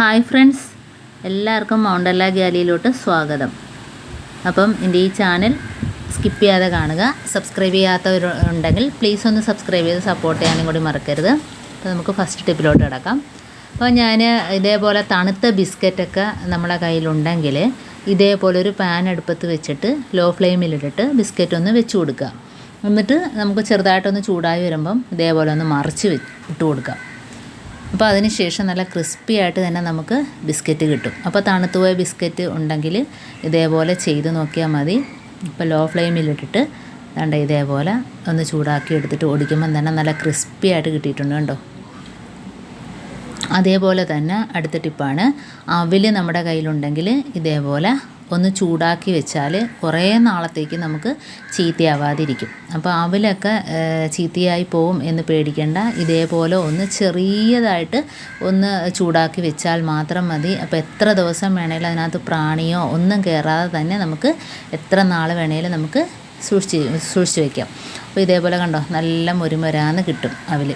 Hi friends. എല്ലാവർക്കും മൗണ്ടല്ല ഗ്യാലിയിലോട്ട് സ്വാഗതം. അപ്പം എന്റെ ഈ ചാനൽ സ്കിപ്പ് ചെയ്യാതെ കാണുക. സബ്സ്ക്രൈബ് ചെയ്യാത്തവരുണ്ടെങ്കിൽ പ്ലീസ് ഒന്ന് സബ്സ്ക്രൈബ് ചെയ്ത് സപ്പോർട്ട് ചെയ്യാനും കൂടി മറക്കരുത്. അപ്പോൾ നമുക്ക് ഫസ്റ്റ് ടിപ്പിലോട്ട് കിടക്കാം. അപ്പോൾ ഞാൻ ഇതേപോലെ തണുത്ത ബിസ്ക്കറ്റൊക്കെ നമ്മുടെ കയ്യിലുണ്ടെങ്കിൽ ഇതേപോലെ ഒരു പാൻ അടുപ്പത്ത് വെച്ചിട്ട് ലോ ഫ്ലെയിമിലിട്ടിട്ട് ബിസ്ക്കറ്റ് ഒന്ന് വെച്ച് കൊടുക്കുക. എന്നിട്ട് നമുക്ക് ചെറുതായിട്ടൊന്ന് ചൂടായി വരുമ്പം ഇതേപോലെ ഒന്ന് മറിച്ച് ഇട്ട് കൊടുക്കാം അപ്പോൾ അതിന് ശേഷം നല്ല ക്രിസ്പി ആയിട്ട് തന്നെ നമുക്ക് ബിസ്ക്കറ്റ് കിട്ടും. അപ്പോൾ തണുത്തുപോയ ബിസ്ക്കറ്റ് ഉണ്ടെങ്കിൽ ഇതേപോലെ ചെയ്ത് നോക്കിയാൽ മതി. ഇപ്പോൾ ലോ ഫ്ലെയിമിലിട്ടിട്ട് വേണ്ട ഇതേപോലെ ഒന്ന് ചൂടാക്കി എടുത്തിട്ട് ഓടിക്കുമ്പം തന്നെ നല്ല ക്രിസ്പി ആയിട്ട് കിട്ടിയിട്ടുണ്ട് കണ്ടോ? അതേപോലെ തന്നെ അടുത്ത ടിപ്പാണ് അവിൽ നമ്മുടെ കയ്യിലുണ്ടെങ്കിൽ ഇതേപോലെ ഒന്ന് ചൂടാക്കി വെച്ചാൽ കുറേ നാളത്തേക്ക് നമുക്ക് ചീത്തയാവാതിരിക്കും. അപ്പോൾ അവിലൊക്കെ ചീത്തയായി പോവും എന്ന് പേടിക്കേണ്ട. ഇതേപോലെ ഒന്ന് ചെറിയതായിട്ട് ഒന്ന് ചൂടാക്കി വെച്ചാൽ മാത്രം മതി. അപ്പോൾ എത്ര ദിവസം വേണേലും അതിനകത്ത് പ്രാണിയോ ഒന്നും കയറാതെ തന്നെ നമുക്ക് എത്ര നാൾ വേണേലും നമുക്ക് സൂക്ഷിച്ച് സൂക്ഷിച്ച് വയ്ക്കാം അപ്പോൾ ഇതേപോലെ കണ്ടോ നല്ല മുരുമരാന്ന് കിട്ടും അവിൽ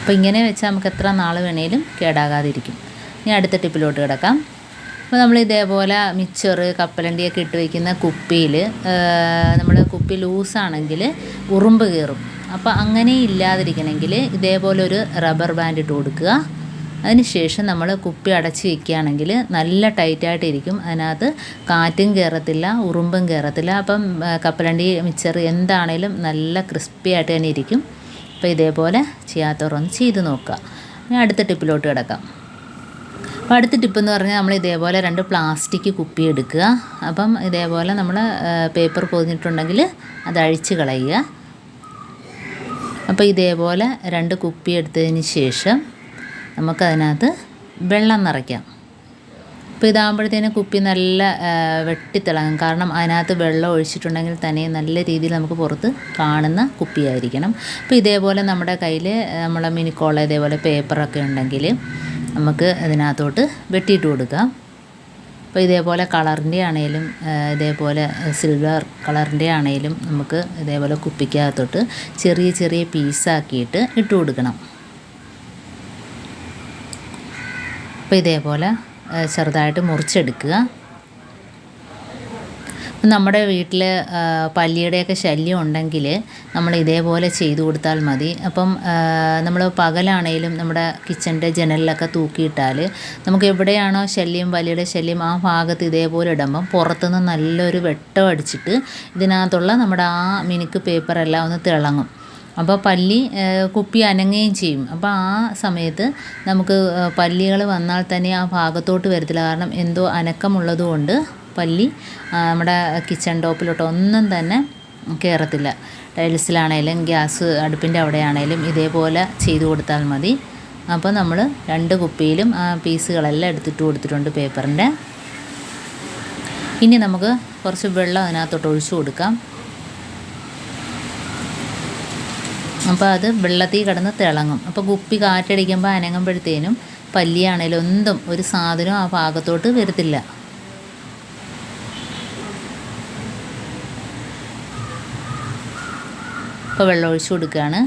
അപ്പോൾ ഇങ്ങനെ വെച്ചാൽ നമുക്ക് എത്ര നാൾ വേണേലും കേടാകാതിരിക്കും. ഇനി അടുത്ത ടിപ്പിലോട്ട് കിടക്കാം. അപ്പോൾ നമ്മൾ ഇതേപോലെ മിച്ചർ കപ്പലണ്ടിയൊക്കെ ഇട്ട് വയ്ക്കുന്ന കുപ്പിയിൽ നമ്മൾ കുപ്പി ലൂസാണെങ്കിൽ ഉറുമ്പ് കയറും അപ്പോൾ അങ്ങനെ ഇല്ലാതിരിക്കണമെങ്കിൽ ഇതേപോലെ ഒരു റബ്ബർ ബാൻഡ് ഇട്ട് കൊടുക്കുക. അതിനുശേഷം നമ്മൾ കുപ്പി അടച്ച് വെക്കുകയാണെങ്കിൽ നല്ല ടൈറ്റായിട്ടിരിക്കും അതിനകത്ത് കാറ്റും കയറത്തില്ല ഉറുമ്പും കയറത്തില്ല അപ്പം കപ്പലണ്ടി മിച്ചർ എന്താണേലും നല്ല ക്രിസ്പി ആയിട്ട് തന്നെ ഇരിക്കും. അപ്പോൾ ഇതേപോലെ ചെയ്യാത്തവരൊന്ന് ചെയ്ത് നോക്കുക. ഇനി അടുത്ത ടിപ്പിലോട്ട് കിടക്കാം. അപ്പോൾ അടുത്ത ടിപ്പ് എന്ന് പറഞ്ഞാൽ നമ്മൾ ഇതേപോലെ രണ്ട് പ്ലാസ്റ്റിക് കുപ്പി എടുക്കുക. അപ്പം ഇതേപോലെ നമ്മൾ പേപ്പർ പൊതിഞ്ഞിട്ടുണ്ടെങ്കിൽ അത് അഴിച്ച് കളയുക. അപ്പോൾ ഇതേപോലെ രണ്ട് കുപ്പി എടുത്തതിന് ശേഷം നമുക്കതിനകത്ത് വെള്ളം നിറയ്ക്കാം. അപ്പോൾ ഇതാകുമ്പോഴത്തേനും കുപ്പി നല്ല വെട്ടിത്തിളങ്ങും. കാരണം അതിനകത്ത് വെള്ളം ഒഴിച്ചിട്ടുണ്ടെങ്കിൽ തന്നെ നല്ല രീതിയിൽ നമുക്ക് പുറത്ത് കാണുന്ന കുപ്പിയായിരിക്കണം. അപ്പോൾ ഇതേപോലെ നമ്മുടെ കയ്യിൽ നമ്മളെ മിനിക്കോള ഇതേപോലെ പേപ്പറൊക്കെ ഉണ്ടെങ്കിൽ നമുക്ക് അതിനകത്തോട്ട് വെട്ടിയിട്ട് കൊടുക്കാം. അപ്പോൾ ഇതേപോലെ കളറിന്റെ ആണെങ്കിലും ഇതേപോലെ സിൽവർ കളറിന്റെ ആണെങ്കിലും നമുക്ക് ഇതേപോലെ കുപ്പിക്കകത്തോട്ട് ചെറിയ ചെറിയ പീസാക്കിയിട്ട് ഇട്ട് കൊടുക്കണം. അപ്പോൾ ഇതേപോലെ ചെറുതായിട്ട് മുറിച്ചെടുക്കുക. നമ്മുടെ വീട്ടിൽ പല്ലിയുടെയൊക്കെ ശല്യം ഉണ്ടെങ്കിൽ നമ്മൾ ഇതേപോലെ ചെയ്തു കൊടുത്താൽ മതി. അപ്പം നമ്മൾ പകലാണേലും നമ്മുടെ കിച്ചന്റെ ജനലിലൊക്കെ തൂക്കിയിട്ടാൽ നമുക്ക് എവിടെയാണോ ശല്യം പല്ലിയുടെ ശല്യം ആ ഭാഗത്ത് ഇതേപോലെ ഇടുമ്പം പുറത്തുനിന്ന് നല്ലൊരു വെട്ടം അടിച്ചിട്ട് ഇതിനകത്തുള്ള നമ്മുടെ ആ മിനുക്ക് പേപ്പറെല്ലാം ഒന്ന് തിളങ്ങും. അപ്പോൾ പല്ലി കുപ്പി അനങ്ങുകയും ചെയ്യും. അപ്പോൾ ആ സമയത്ത് നമുക്ക് പല്ലികൾ വന്നാൽ തന്നെ ആ ഭാഗത്തോട്ട് വരത്തില്ല. കാരണം എന്തോ അനക്കമുള്ളത് കൊണ്ട് പല്ലി നമ്മുടെ കിച്ചൺ ടോപ്പിലോട്ട് ഒന്നും തന്നെ കയറത്തില്ല ടൈൽസിലാണേലും ഗ്യാസ് അടുപ്പിന്റെ അവിടെയാണേലും ഇതേപോലെ ചെയ്തു കൊടുത്താൽ മതി. അപ്പോൾ നമ്മൾ രണ്ട് കുപ്പിയിലും ആ പീസുകളെല്ലാം എടുത്തിട്ട് കൊടുത്തിട്ടുണ്ട് പേപ്പറിന്റെ ഇനി നമുക്ക് കുറച്ച് വെള്ളം അതിനകത്തോട്ട് ഒഴിച്ചു കൊടുക്കാം. അപ്പോൾ അത് വെള്ളത്തിൽ കിടന്ന് തിളങ്ങും. അപ്പോൾ കുപ്പി കാറ്റടിക്കുമ്പോൾ അനങ്ങുമ്പോഴത്തേനും പല്ലിയാണേലും ഒന്നും ഒരു സാധനവും ആ ഭാഗത്തോട്ട് വരത്തില്ല. ഇപ്പോൾ വെള്ളം ഒഴിച്ചു കൊടുക്കുകയാണ്.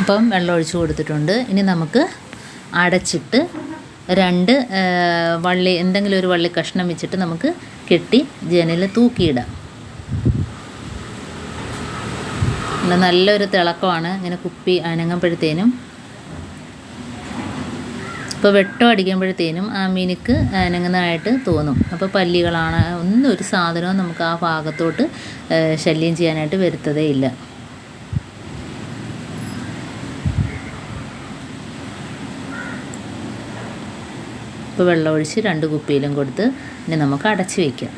അപ്പം വെള്ളം ഒഴിച്ചു കൊടുത്തിട്ടുണ്ട്. ഇനി നമുക്ക് അടച്ചിട്ട് രണ്ട് വള്ളി എന്തെങ്കിലും ഒരു വള്ളി കഷ്ണം വെച്ചിട്ട് നമുക്ക് കെട്ടി ജനൽ തൂക്കിയിടാം. നല്ല നല്ലൊരു തിളക്കമാണ്. ഇങ്ങനെ കുപ്പി അനങ്ങുമ്പോഴത്തേനും ഇപ്പോൾ വെട്ടം അടിക്കുമ്പോഴത്തേനും ആ മിനുക്ക് അനങ്ങുന്നതായിട്ട് തോന്നും. അപ്പോൾ പല്ലികളാണ് ഒന്നും ഒരു സാധനവും നമുക്ക് ആ ഭാഗത്തോട്ട് ശല്യം ചെയ്യാനായിട്ട് വരുത്തതേ ഇല്ല. ഇപ്പോൾ വെള്ളമൊഴിച്ച് രണ്ട് കുപ്പിയിലും കൊടുത്ത് ഇനി നമുക്ക് അടച്ച് വയ്ക്കാം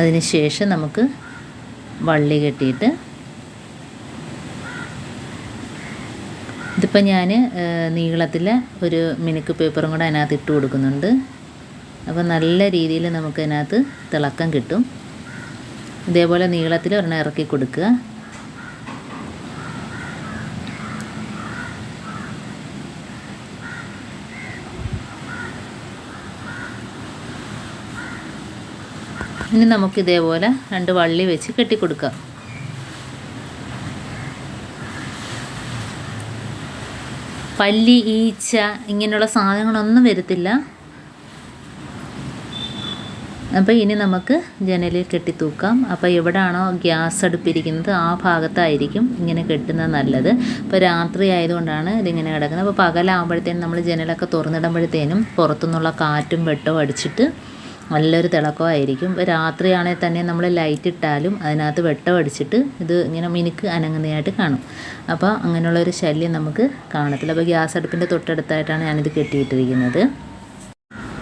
അതിന് ശേഷം നമുക്ക് വള്ളി കെട്ടിയിട്ട് ഇതിപ്പോൾ ഞാൻ നീളത്തിൽ ഒരു മിനുക്ക് പേപ്പറും കൂടെ അതിനകത്ത് ഇട്ട് കൊടുക്കുന്നുണ്ട്. അപ്പോൾ നല്ല രീതിയിൽ നമുക്ക് അതിനകത്ത് തിളക്കം കിട്ടും. ഇതേപോലെ നീളത്തിൽ ഒരെണ്ണം ഇറക്കി കൊടുക്കുക. ഇനി നമുക്ക് ഇതേപോലെ രണ്ട് വള്ളി വെച്ച് കെട്ടിക്കൊടുക്കാം. പല്ലി ഈച്ച ഇങ്ങനെയുള്ള സാധനങ്ങളൊന്നും വരത്തില്ല. അപ്പോൾ ഇനി നമുക്ക് ജനലിൽ കെട്ടിത്തൂക്കാം. അപ്പോൾ എവിടെയാണോ ഗ്യാസ് അടുപ്പിരിക്കുന്നത് ആ ഭാഗത്തായിരിക്കും ഇങ്ങനെ കെട്ടുന്നത് നല്ലത്. ഇപ്പോൾ രാത്രി ആയതുകൊണ്ടാണ് ഇതിങ്ങനെ കിടക്കുന്നത്. അപ്പോൾ പകലാകുമ്പോഴത്തേനും നമ്മൾ ജനലൊക്കെ തുറന്നിടുമ്പോഴത്തേനും പുറത്തുനിന്നുള്ള കാറ്റും വെട്ടവും അടിച്ചിട്ട് നല്ലൊരു തിളക്കമായിരിക്കും. രാത്രിയാണെങ്കിൽ തന്നെ നമ്മൾ ലൈറ്റ് ഇട്ടാലും അതിനകത്ത് വെട്ടം അടിച്ചിട്ട് ഇത് ഇങ്ങനെ മിനുക്ക് അനങ്ങുന്നതായിട്ട് കാണും. അപ്പോൾ അങ്ങനെയുള്ളൊരു ശല്യം നമുക്ക് കാണത്തില്ല. അപ്പോൾ ഗ്യാസ് അടുപ്പിന്റെ തൊട്ടടുത്തായിട്ടാണ് ഞാനിത് കെട്ടിയിട്ടിരിക്കുന്നത്.